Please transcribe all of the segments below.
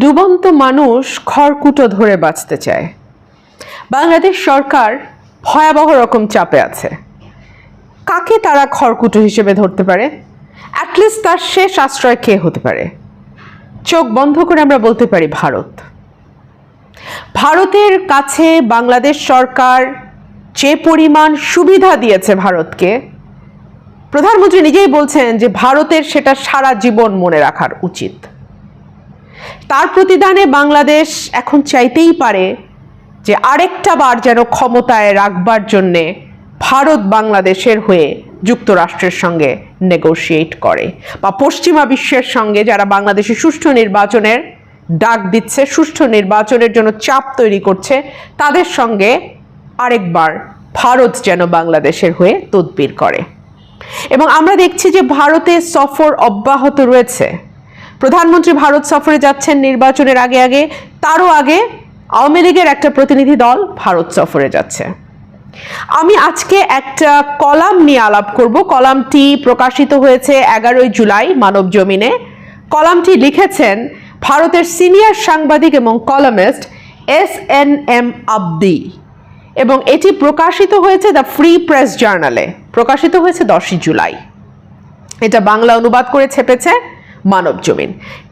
ডুবন্ত মানুষ খড়কুটো ধরে বাঁচতে চায়। বাংলাদেশ সরকার ভয়াবহ রকম চাপে আছে। কাকে তারা খড়কুটো হিসেবে ধরতে পারে? অ্যাটলিস্ট তার শেষ আশ্রয় কে হতে পারে? চোখ বন্ধ করে আমরা বলতে পারি ভারত। ভারতের কাছে বাংলাদেশ সরকার যে পরিমাণ সুবিধা দিয়েছে ভারতকে, প্রধানমন্ত্রী নিজেই বলছেন যে ভারতের সেটা সারা জীবন মনে রাখার উচিত। তার প্রতিদানে বাংলাদেশ এখন চাইতেই পারে যে আরেকটা বার যেন ক্ষমতায় রাখবার জন্যে ভারত বাংলাদেশের হয়ে যুক্তরাষ্ট্রের সঙ্গে নেগোশিয়েট করে বা পশ্চিমা বিশ্বের সঙ্গে যারা বাংলাদেশে সুষ্ঠু নির্বাচনের ডাক দিচ্ছে, সুষ্ঠু নির্বাচনের জন্য চাপ তৈরি করছে, তাদের সঙ্গে আরেকবার ভারত যেন বাংলাদেশের হয়ে তদবির করে। এবং আমরা দেখছি যে ভারতে সফর অব্যাহত রয়েছে। প্রধানমন্ত্রী ভারত সফরে যাচ্ছেন নির্বাচনের আগে আগে, তারও আগে আওয়ামী লীগের একটা প্রতিনিধি দল ভারত সফরে যাচ্ছে। আমি আজকে একটা কলাম নিয়ে আলাপ করব। কলামটি প্রকাশিত হয়েছে এগারোই জুলাই মানব জমিনে। কলামটি লিখেছেন ভারতের সিনিয়র সাংবাদিক এবং columnist S N M Abdi এবং এটি প্রকাশিত হয়েছে দ্য ফ্রি প্রেস জার্নালে। প্রকাশিত হয়েছে দশই জুলাই। এটা বাংলা অনুবাদ করে ছেপেছে। মানব জমিন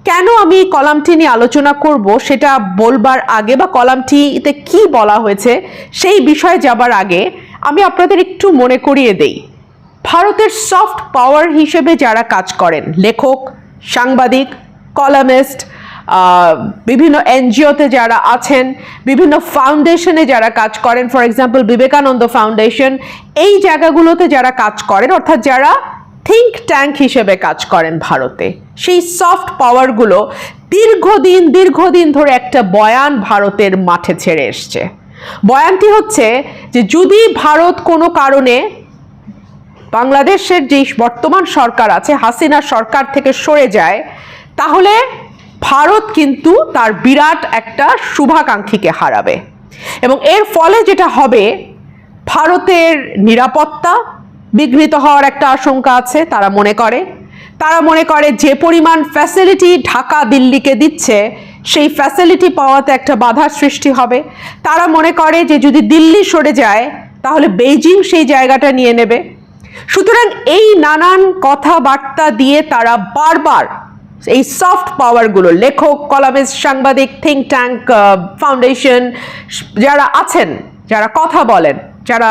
কেন আমি কলামটি নিয়ে আলোচনা করব, সেটা বলবার আগে বা কলামটিতে কি বলা হয়েছে, সেই বিষয়ে যাবার আগে আমি আপনাদের একটু মনে করিয়ে দেই। ভারতের সফট পাওয়ার হিসেবে যারা কাজ করেন, লেখক, সাংবাদিক, কলামিস্ট বিভিন্ন এনজিওতে যারা আছেন, বিভিন্ন ফাউন্ডেশনে যারা কাজ করেন, ফর এক্সাম্পল বিবেকানন্দ ফাউন্ডেশন, এই জায়গাগুলোতে যারা কাজ করেন, অর্থাৎ যারা থিঙ্ক ট্যাঙ্ক হিসেবে কাজ করেন ভারতে সেই সফট পাওয়ারগুলো দীর্ঘদিন দীর্ঘদিন ধরে একটা বয়ান ভারতের মাঠে ছেড়ে এসছে। বয়ানটি হচ্ছে যে, যদি ভারত কোনো কারণে বাংলাদেশের যে বর্তমান সরকার আছে, হাসিনা সরকার থেকে সরে যায়, তাহলে ভারত কিন্তু তার বিরাট একটা শুভাকাঙ্ক্ষীকে হারাবে। এবং এর ফলে যেটা হবে, ভারতের নিরাপত্তা বিঘ্নিত হওয়ার একটা আশঙ্কা আছে, তারা মনে করে। তারা মনে করে যে পরিমাণ ফ্যাসিলিটি ঢাকা দিল্লিকে দিচ্ছে, সেই ফ্যাসিলিটি পাওয়াতে একটা বাধার সৃষ্টি হবে। তারা মনে করে যে যদি দিল্লি সরে যায়, তাহলে বেইজিং সেই জায়গাটা নিয়ে নেবে। সুতরাং এই নানান কথাবার্তা দিয়ে তারা বারবার এই সফট পাওয়ারগুলো লেখক কলামিস্ট সাংবাদিক থিঙ্ক ট্যাঙ্ক ফাউন্ডেশন যারা আছেন, যারা কথা বলেন যারা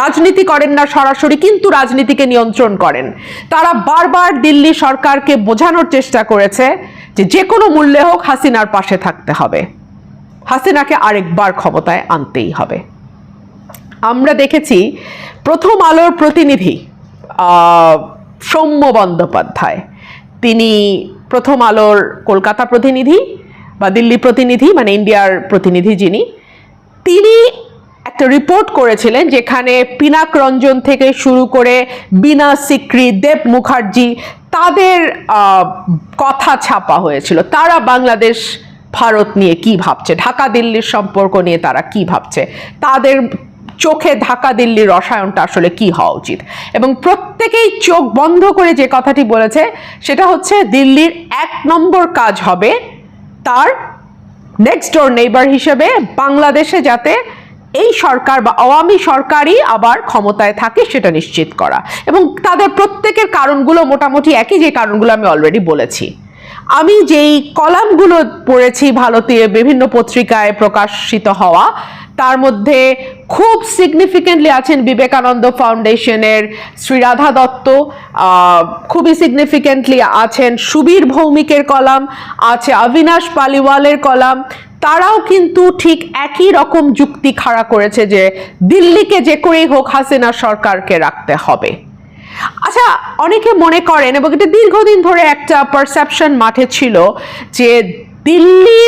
রাজনীতি করেন না সরাসরি, কিন্তু রাজনীতিকে নিয়ন্ত্রণ করেন। তারা বারবার দিল্লি সরকারকে বোঝানোর চেষ্টা করেছে যে যে কোনো মূল্যে হোক হাসিনার পাশে থাকতে হবে। হাসিনাকে আরেকবার ক্ষমতায় আনতেই হবে। আমরা দেখেছি প্রথম আলোর প্রতিনিধি সৌম্য বন্দ্যোপাধ্যায়। তিনি প্রথম আলোর কলকাতা প্রতিনিধি বা দিল্লি প্রতিনিধি মানে ইন্ডিয়ার প্রতিনিধি যিনি, তিনি একটা রিপোর্ট করেছিলেন যেখানে পিনাক রঞ্জন থেকে শুরু করে বিনা সিক্রি, দেব মুখার্জি তাদের কথা ছাপা হয়েছিল। তারা বাংলাদেশ, ভারত নিয়ে কি ভাবছে? ঢাকা দিল্লির সম্পর্ক নিয়ে তারা কি ভাবছে? তাদের চোখে ঢাকা দিল্লির রসায়নটা আসলে কি হওয়া উচিত? এবং প্রত্যেকেই চোখ বন্ধ করে যে কথাটি বলেছে, সেটা হচ্ছে দিল্লির এক নম্বর কাজ হবে তার নেক্সট ডোর নেইবার হিসেবে বাংলাদেশে যাতে এই সরকার বা আওয়ামী সরকারই আবার ক্ষমতায় থাকে সেটা নিশ্চিত করা। এবং তাদের প্রত্যেকের কারণগুলো মোটামুটি একই যে কারণগুলো আমি অলরেডি বলেছি। আমি যেই কলামগুলো পড়েছি ভারতীয় বিভিন্ন পত্রিকায় প্রকাশিত হওয়া তার মধ্যে খুব সিগনিফিকেন্টলি আছেন বিবেকানন্দ ফাউন্ডেশনের শ্রী রাধা দত্ত খুবই সিগনিফিকেন্টলি আছেন সুবীর ভৌমিকের কলাম, আছে অবিনাশ পালিওয়ালের কলাম। তারাও কিন্তু ঠিক একই রকম যুক্তি খাড়া করেছে যে দিল্লিকে যে করেই হোক হাসিনা সরকারকে রাখতে হবে। আচ্ছা অনেকে মনে করেন এবং এটা দীর্ঘদিন ধরে একটা পারসেপশন মাঠে ছিল যে দিল্লি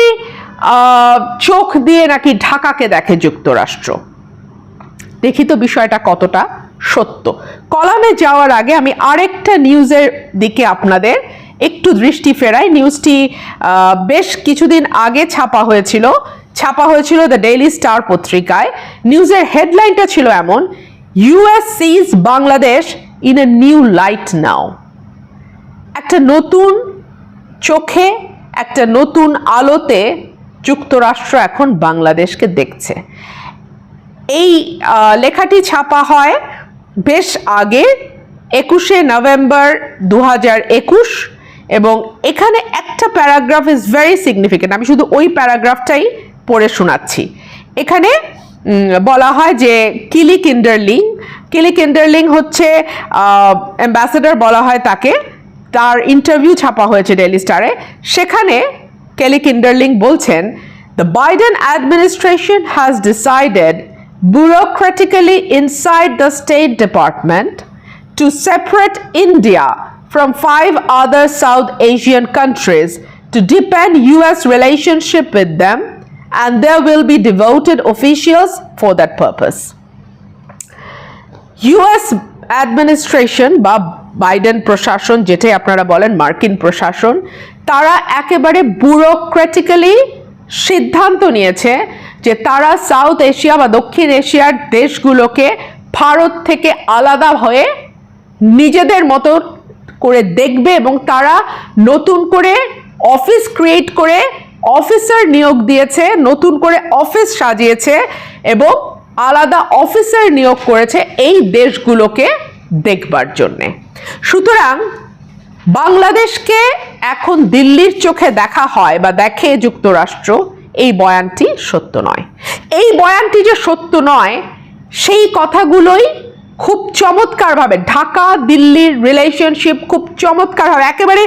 চোখ দিয়ে নাকি ঢাকাকে দেখে যুক্তরাষ্ট্র। দেখি তো বিষয়টা কতটা সত্য। কলামে যাওয়ার আগে আমি আরেকটা নিউজের দিকে আপনাদের একটু দৃষ্টি ফেরাই। নিউজটি বেশ কিছুদিন আগে ছাপা হয়েছিল। ছাপা হয়েছিল দ্য ডেইলি স্টার পত্রিকায়। নিউজের হেডলাইনটা ছিল এমন, US sees Bangladesh in a new light now. একটা নতুন চোখে, একটা নতুন আলোতে যুক্তরাষ্ট্র এখন বাংলাদেশকে দেখছে। এই লেখাটি ছাপা হয় বেশ আগে, একুশে নভেম্বর দু একুশ এবং এখানে একটা প্যারাগ্রাফ ইজ ভেরি সিগনিফিকেন্ট আমি শুধু ওই প্যারাগ্রাফটাই পড়ে শোনাচ্ছি। এখানে বলা হয় যে কিলি কিন্ডারলিং। কিলি কিন্ডারলিং হচ্ছে অ্যাম্বাসেডর বলা হয় তাকে। তার ইন্টারভিউ ছাপা হয়েছে ডেলি স্টারে সেখানে Kelly Kinderling bulletin: the Biden administration has decided bureaucratically inside the State Department to separate India from five other South Asian countries to deepen U.S. relationship with them and there will be devoted officials for that purpose. U.S. Administration বা Biden প্রশাসন, যেটাই আপনারা বলেন, মার্কিন প্রশাসন, তারা একেবারে ব্যুরোক্রেটিক্যালি সিদ্ধান্ত নিয়েছে যে তারা সাউথ এশিয়া বা দক্ষিণ এশিয়ার দেশগুলোকে ভারত থেকে আলাদা হয়ে নিজেদের মতো করে দেখবে এবং তারা নতুন করে অফিস ক্রিয়েট করে অফিসার নিয়োগ দিয়েছে, নতুন করে অফিস সাজিয়েছে এবং আলাদা অফিসার নিয়োগ করেছে এই দেশগুলোকে দেখবার জন্যে। সুতরাং বাংলাদেশকে এখন দিল্লির চোখে দেখা হয় বা দেখে যুক্তরাষ্ট্র এই বয়ানটি সত্য নয়। এই বয়ানটি যে সত্য নয়, সেই কথাগুলোই খুব চমৎকারভাবে ঢাকা, দিল্লির রিলেশনশিপ খুব চমৎকারভাবে একেবারে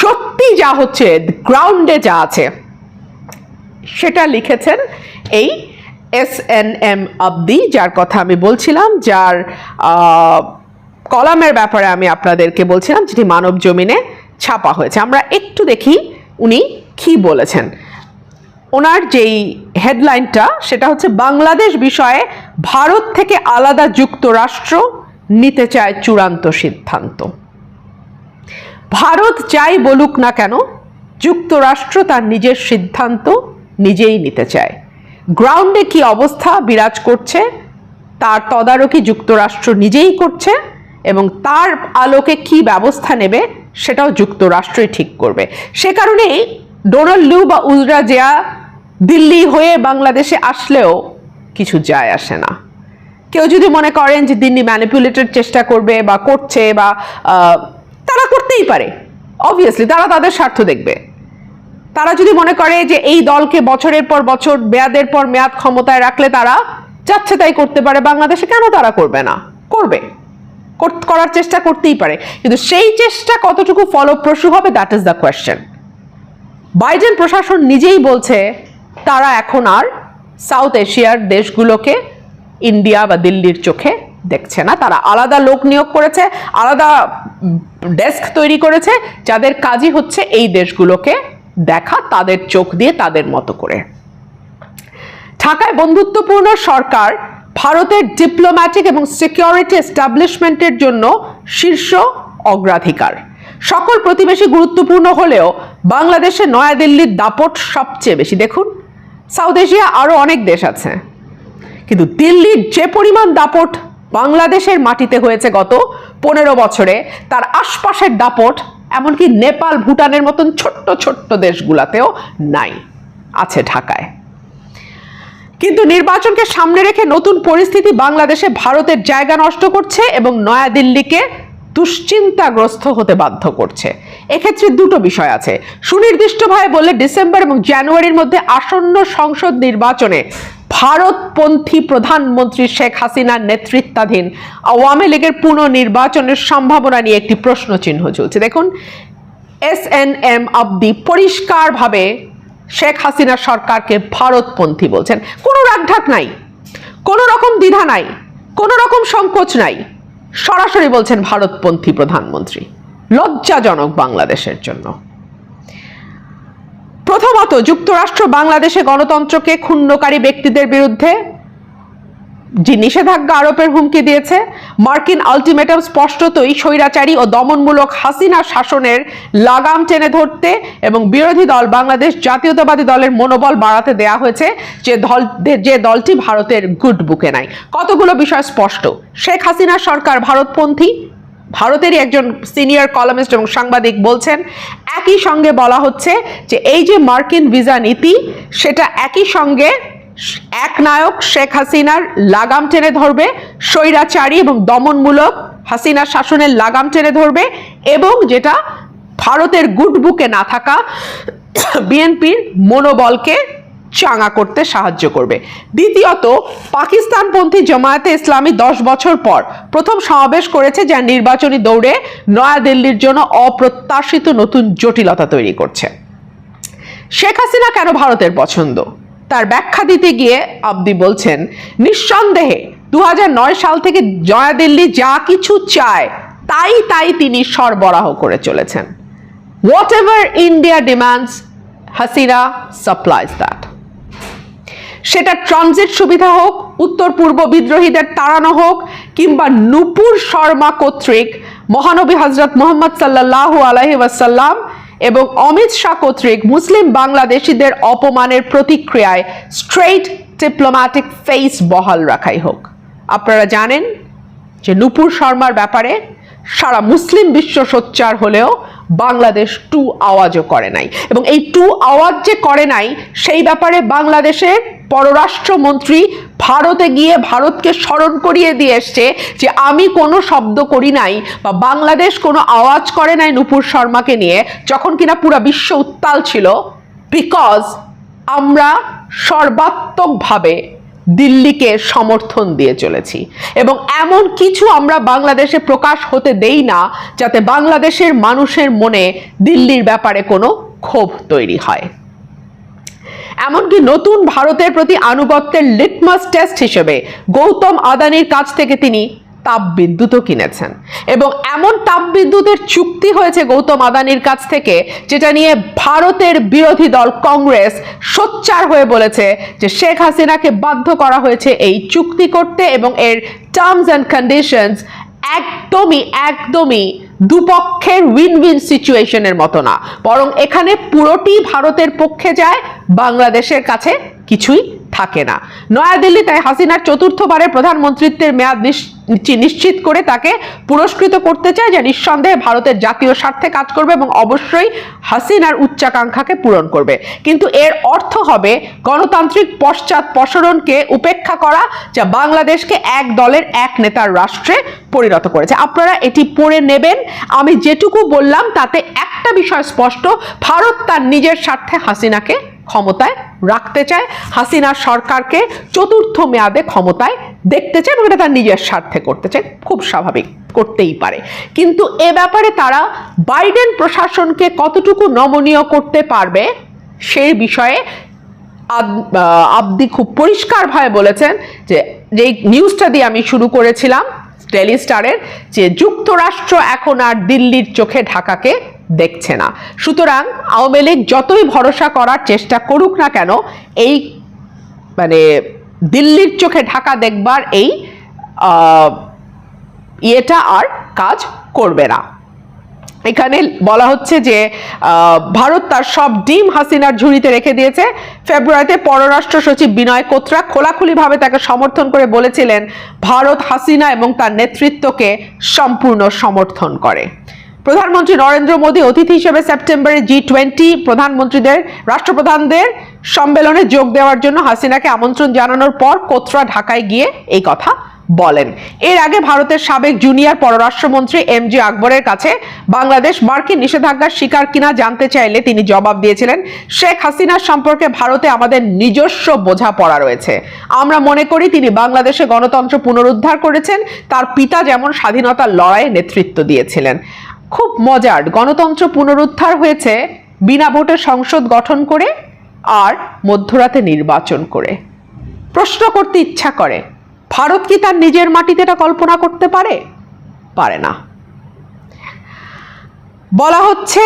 সত্যি যা হচ্ছে গ্রাউন্ডে যা আছে, সেটা লিখেছেন এই এস এন এম আব্দি যার কথা আমি বলছিলাম, যার কলামের ব্যাপারে আমি আপনাদেরকে বলছিলাম, যেটি মানব জমিনে ছাপা হয়েছে। আমরা একটু দেখি উনি কি বলেছেন। ওনার যেই হেডলাইনটা, সেটা হচ্ছে, বাংলাদেশ বিষয়ে ভারত থেকে আলাদা যুক্তরাষ্ট্র নিতে চায় চূড়ান্ত সিদ্ধান্ত। ভারত যাই বলুক না কেন, যুক্তরাষ্ট্র তার নিজের সিদ্ধান্ত নিজেই নিতে চায়। গ্রাউন্ডে কি অবস্থা বিরাজ করছে, তার তদারকি যুক্তরাষ্ট্র নিজেই করছে এবং তার আলোকে কি ব্যবস্থা নেবে সেটাও যুক্তরাষ্ট্রই ঠিক করবে। সে কারণেই ডোনাল্ড লু বা উজরা জিয়া দিল্লি হয়ে বাংলাদেশে আসলেও কিছু যায় আসে না। কেউ যদি মনে করেন যে দিল্লি ম্যানিপুলেটের চেষ্টা করবে বা করছে বা তারা করতেই পারে। অবভিয়াসলি তারা তাদের স্বার্থ দেখবে। তারা যদি মনে করে যে এই দলকে বছরের পর বছর মেয়াদের পর মেয়াদ ক্ষমতায় রাখলে তারা যাচ্ছে তাই করতে পারে বাংলাদেশে, কেন তারা করবে না? করবে। করার চেষ্টা করতেই পারে। কিন্তু সেই চেষ্টা কতটুকু ফলপ্রসূ হবে that is the question Biden প্রশাসন নিজেই বলছে, তারা এখন আর সাউথ এশিয়ার দেশগুলোকে ইন্ডিয়া বা দিল্লির চোখে দেখছে না। তারা আলাদা লোক নিয়োগ করেছে, আলাদা ডেস্ক তৈরি করেছে, যাদের কাজই হচ্ছে এই দেশগুলোকে দেখা তাদের চোখ দিয়ে তাদের মতো করে। ঢাকায় বন্ধুত্বপূর্ণ সরকার ভারতের ডিপ্লোম্যাটিক এবং সিকিউরিটি এস্টাবলিশমেন্টের জন্য শীর্ষ অগ্রাধিকার। সকল প্রতিবেশী গুরুত্বপূর্ণ হলেও বাংলাদেশে নয়াদিল্লির দাপট সবচেয়ে বেশি। দেখুন, সাউথ এশিয়া আরও অনেক দেশ আছে। কিন্তু দিল্লির যে পরিমাণ দাপট বাংলাদেশের মাটিতে হয়েছে গত পনেরো বছরে, তার আশপাশের দাপট এমনকি নেপাল, ভুটানের মতন ছোট্ট ছোট্ট দেশগুলাতেও নাই, আছে ঢাকায়। কিন্তু নির্বাচনকে সামনে রেখে নতুন পরিস্থিতি বাংলাদেশে ভারতের জায়গা নষ্ট করছে এবং নয়াদিল্লিকে দুশ্চিন্তাগ্রস্ত হতে বাধ্য করছে। এক্ষেত্রে দুটো বিষয় আছে। সুনির্দিষ্টভাবে বললে ডিসেম্বর এবং জানুয়ারির মধ্যে আসন্ন সংসদ নির্বাচনে ভারতপন্থী প্রধানমন্ত্রী শেখ হাসিনার নেতৃত্বাধীন আওয়ামী লীগের পুনর্নির্বাচনের সম্ভাবনা নিয়ে একটি প্রশ্ন চিহ্ন চলছে। দেখুন, এস এন এম আব্দি পরিষ্কারভাবে শেখ হাসিনা সরকারকে ভারতপন্থী বলছেন। কোনো রাগঢাক নাই, কোনো রকম দ্বিধা নাই, কোনো রকম সংকোচ নাই। সরাসরি বলছেন ভারতপন্থী প্রধানমন্ত্রী। লজ্জাজনক বাংলাদেশের জন্য। প্রথমত যুক্তরাষ্ট্র বাংলাদেশে গণতন্ত্রকে ক্ষুণ্ণকারী ব্যক্তিদের বিরুদ্ধে যে নিষেধাজ্ঞা আরোপের হুমকি দিয়েছে, মার্কিন আলটিমেটাম স্পষ্টতই স্বৈরাচারী ও দমনমূলক হাসিনা শাসনের লাগাম টেনে ধরতে এবং বিরোধী দল বাংলাদেশ জাতীয়তাবাদী দলের মনোবল বাড়াতে দেয়া হয়েছে যে দল যে দলটি ভারতের গুড বুকে নাই। কতগুলো বিষয় স্পষ্ট? শেখ হাসিনা সরকার ভারতপন্থী ভারতেরই একজন সিনিয়র কলামিস্ট এবং সাংবাদিক বলছেন, একই সঙ্গে বলা হচ্ছে যে এই যে মার্কিন ভিসা নীতি, সেটা একই সঙ্গে এক নায়ক শেখ হাসিনার লাগাম টেনে ধরবে, স্বৈরাচারী এবং দমনমূলক হাসিনার শাসনের লাগাম টেনে ধরবে এবং যেটা ভারতের গুড বুকে না থাকা বিএনপির মনোবলকে চাঙা করতে সাহায্য করবে। দ্বিতীয়ত, পাকিস্তানপন্থী জামায়াতে ইসলামী দশ বছর পর প্রথম সমাবেশ করেছে যা নির্বাচনী দৌড়ে নয়াদিল্লির জন্য অপ্রত্যাশিত নতুন জটিলতা তৈরি করছে। শেখ হাসিনা কেন ভারতের পছন্দ? তার ব্যাখ্যা দিতে গিয়ে আব্দি বলছেন, নিঃসন্দেহে দু হাজার নয় সাল থেকে নয়াদিল্লি যা কিছু চায়, তাই তাই তিনি সরবরাহ করে চলেছেন। Whatever India demands Hasina supplies that সেটা ট্রানজিট সুবিধা হোক, উত্তর পূর্ব বিদ্রোহীদের তাড়ানো হোক, কিংবা নুপুর শর্মা কর্তৃক মহানবী হজরত মোহাম্মদ সাল্লাহ আলহি ওয়াসাল্লাম এবং অমিত শাহ কর্তৃক মুসলিম বাংলাদেশিদের অপমানের প্রতিক্রিয়ায় স্ট্রেইট ডিপ্লোম্যাটিক ফেস বহাল রাখাই হোক। আপনারা জানেন যে নুপুর শর্মার ব্যাপারে সারা মুসলিম বিশ্ব সোচ্চার হলেও বাংলাদেশ টু আওয়াজও করে নাই। এবং এই টু আওয়াজ যে করে নাই, সেই ব্যাপারে বাংলাদেশের পররাষ্ট্রমন্ত্রী ভারতে গিয়ে ভারতকে স্মরণ করিয়ে দিয়ে এসছে যে আমি কোনো শব্দ করি নাই বা বাংলাদেশ কোনো আওয়াজ করে নাই নুপুর শর্মাকে নিয়ে, যখন কিনা পুরা বিশ্ব উত্তাল ছিল বিকজ আমরা সর্বাত্মকভাবে দিল্লিকে সমর্থন দিয়ে চলেছি। এবং এমন কিছু আমরা বাংলাদেশে প্রকাশ হতে দেই না, যাতে বাংলাদেশের মানুষের মনে দিল্লির ব্যাপারে কোনো ক্ষোভ তৈরি হয়। এমনকি নতুন ভারতের প্রতি আনুগত্যের লিটমাস টেস্ট হিসেবে গৌতম আদানির কাছ থেকে তিনি তাপ বিদ্যুৎও কিনেছেন। এবং এমন তাপ বিদ্যুতের চুক্তি হয়েছে গৌতম আদানির কাছ থেকে, যেটা নিয়ে ভারতের বিরোধী দল কংগ্রেস সোচ্চার হয়ে বলেছে যে শেখ হাসিনাকে বাধ্য করা হয়েছে এই চুক্তি করতে এবং এর টার্মস অ্যান্ড কন্ডিশনস একদমই একদমই দুপক্ষের উইন উইন সিচুয়েশনের মতো না। বরং এখানে পুরোটি ভারতের পক্ষে যায়, বাংলাদেশের কাছে কিছুই থাকে না। নয়াদিল্লি তাই হাসিনার চতুর্থবারের প্রধানমন্ত্রিত্বের মেয়াদ নিশ্চিত করে তাকে পুরস্কৃত করতে চায় যা নিঃসন্দেহে ভারতের জাতীয় স্বার্থে কাজ করবে এবং অবশ্যই হাসিনার উচ্চাকাঙ্ক্ষাকে পূরণ করবে। কিন্তু এর অর্থ হবে গণতান্ত্রিক পশ্চাৎ প্রসরণকে উপেক্ষা করা যা বাংলাদেশকে এক দলের এক নেতার রাষ্ট্রে পরিণত করেছে। আপনারা এটি পড়ে নেবেন। আমি যেটুকু বললাম তাতে একটা বিষয় স্পষ্ট, ভারত তার নিজের স্বার্থে হাসিনাকে ক্ষমতায় রাখতে চায়। হাসিনা সরকারকে চতুর্থ মেয়াদে ক্ষমতায় দেখতে চায় এবং এটা তার নিজের স্বার্থে করতে চায়। খুব স্বাভাবিক, করতেই পারে। কিন্তু এ ব্যাপারে তারা বাইডেন প্রশাসনকে কতটুকু নমনীয় করতে পারবে সেই বিষয়ে আব্দি খুব পরিষ্কারভাবে বলেছেন যে, যেই নিউজটা দিয়ে আমি শুরু করেছিলাম ডেলি স্টারের যে যুক্তরাষ্ট্র এখন আর দিল্লির চোখে ঢাকাকে দেখছে না। সুতরাং আওয়ামী লীগ যতই ভরসা করার চেষ্টা করুক না কেন, এই মানে দিল্লির চোখে ঢাকা দেখবার এই ইয়েটা আর কাজ করবে না। এখানে বলা হচ্ছে যে ভারত তার সব ডিম হাসিনার ঝুড়িতে রেখে দিয়েছে। ফেব্রুয়ারিতে পররাষ্ট্র সচিব বিনয় কোত্রা খোলাখুলিভাবে তাকে সমর্থন করে বলেছিলেন, ভারত হাসিনা এবং তার নেতৃত্বকে সম্পূর্ণ সমর্থন করে। প্রধানমন্ত্রী নরেন্দ্র মোদী অতিথি হিসেবে সেপ্টেম্বরে জি টোয়েন্টি প্রধানমন্ত্রীদের, রাষ্ট্রপ্রধানদের সম্মেলনে যোগ দেওয়ার জন্য হাসিনাকে আমন্ত্রণ জানানোর পর কোত্রা ঢাকায় গিয়ে এই কথা বলেন। এর আগে ভারতের সাবেক জুনিয়র পররাষ্ট্রমন্ত্রী এম জি আকবরের কাছে বাংলাদেশ মার্কিন নিষেধাজ্ঞার শিকার কিনা জানতে চাইলে তিনি জবাব দিয়েছিলেন, শেখ হাসিনার সম্পর্কে ভারতে আমাদের নিজস্ব বোঝাপড়া রয়েছে। আমরা মনে করি তিনি বাংলাদেশে গণতন্ত্র পুনরুদ্ধার করেছেন, তার পিতা যেমন স্বাধীনতার লড়াইয়ে নেতৃত্ব দিয়েছিলেন। খুব মজার গণতন্ত্র পুনরুদ্ধার হয়েছে বিনা ভোটে সংসদ গঠন করে আর মধ্যরাতে নির্বাচন করে। প্রশ্ন করতে ইচ্ছা করে, ভারত কি তার নিজের মাটিতে এটা কল্পনা করতে পারে? পারে না। বলা হচ্ছে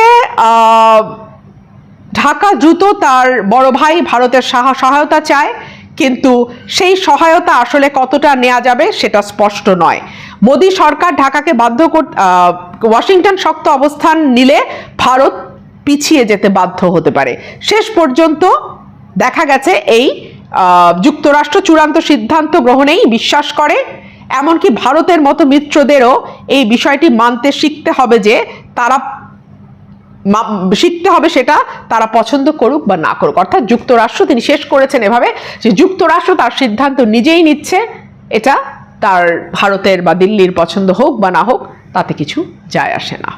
ঢাকা দ্রুত তার বড় ভাই ভারতের সাহা- সহায়তা চায়, কিন্তু সেই সহায়তা আসলে কতটা নেওয়া যাবে সেটা স্পষ্ট নয়। মোদী সরকার ঢাকাকে বাধ্য কর ওয়াশিংটন শক্ত অবস্থান নিলে ভারত পিছিয়ে যেতে বাধ্য হতে পারে। শেষ পর্যন্ত দেখা গেছে এই যুক্তরাষ্ট্র চূড়ান্ত সিদ্ধান্ত গ্রহণেই বিশ্বাস করে, এমনকি ভারতের মতো মিত্রদেরও এই বিষয়টি মানতে শিখতে হবে যে তারা শিখতে হবে সেটা তারা পছন্দ করুক বা না করুক। অর্থাৎ যুক্তরাষ্ট্র তিনি শেষ করেছেন এভাবে যে যুক্তরাষ্ট্র তার সিদ্ধান্ত নিজেই নিচ্ছে, এটা তার ভারতের বা দিল্লির পছন্দ হোক বা না হোক তাতে কিছু যায় আসে না।